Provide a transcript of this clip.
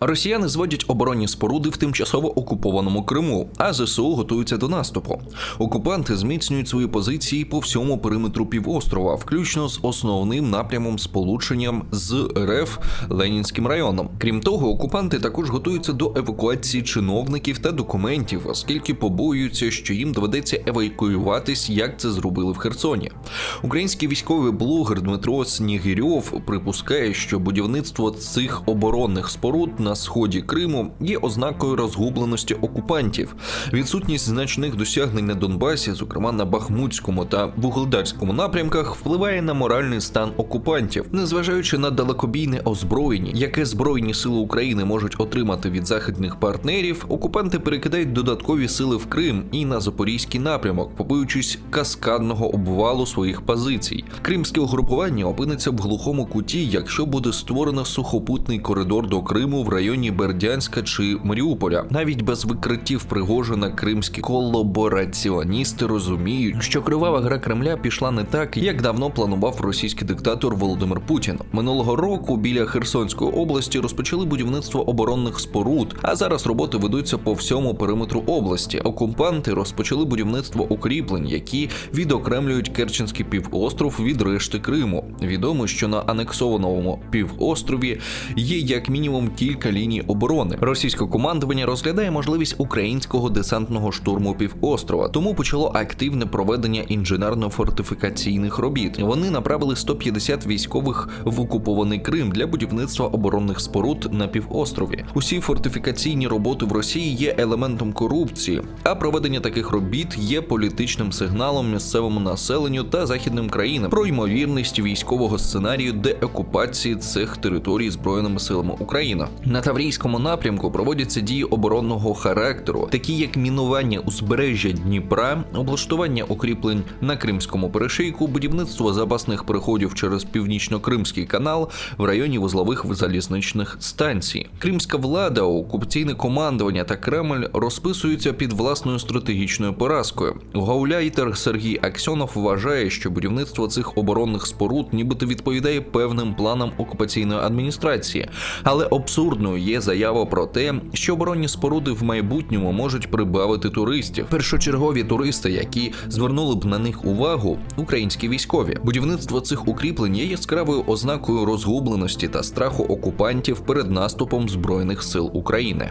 Росіяни зводять оборонні споруди в тимчасово окупованому Криму, а ЗСУ готуються до наступу. Окупанти зміцнюють свої позиції по всьому периметру півострова, включно з основним напрямом сполученням з РФ Ленінським районом. Крім того, окупанти також готуються до евакуації чиновників та документів, оскільки побоюються, що їм доведеться евакуюватись, як це зробили в Херсоні. Український військовий блогер Дмитро Снігирьов припускає, що будівництво цих оборонних споруд на сході Криму є ознакою розгубленості окупантів. Відсутність значних досягнень на Донбасі, зокрема на Бахмутському та Вугледарському напрямках, впливає на моральний стан окупантів, незважаючи на далекобійне озброєння, яке збройні сили України можуть отримати від західних партнерів. Окупанти перекидають додаткові сили в Крим і на запорізький напрямок, побоюючись каскадного обвалу своїх позицій. Кримське угрупування опиниться в глухому куті, якщо буде створено сухопутний коридор до Криму в районі Бердянська чи Маріуполя. Навіть без викриттів Пригожина кримські колабораціоністи розуміють, що кривава гра Кремля пішла не так, як давно планував російський диктатор Володимир Путін. Минулого року біля Херсонської області розпочали будівництво оборонних споруд, а зараз роботи ведуться по всьому периметру області. Окупанти розпочали будівництво укріплень, які відокремлюють Керченський півостров від решти Криму. Відомо, що на анексованому півострові є як мінімум кілька ліній оборони. Російське командування розглядає можливість українського десантного штурму півострова, тому почало активне проведення інженерно-фортифікаційних робіт. Вони направили 150 військових в окупований Крим для будівництва оборонних споруд на півострові. Усі фортифікаційні роботи в Росії є елементом корупції, а проведення таких робіт є політичним сигналом місцевому населенню та західним країнам про ймовірність військового сценарію деокупації цих територій збройними силами України. На Таврійському напрямку проводяться дії оборонного характеру, такі як мінування узбережжя Дніпра, облаштування укріплень на Кримському перешийку, будівництво запасних переходів через північно-кримський канал в районі вузлових залізничних станцій. Кримська влада, окупаційне командування та Кремль розписуються під власною стратегічною поразкою. Гауляйтер Сергій Аксьонов вважає, що будівництво цих оборонних споруд нібито відповідає певним планам окупаційної адміністрації, але абсурдною є заява про те, що оборонні споруди в майбутньому можуть прибавити туристів. Першочергові туристи, які звернули б на них увагу, українські військові. Будівництво цих укріплень є яскравою ознакою розгубленості та страху окупантів перед наступом збройних сил України.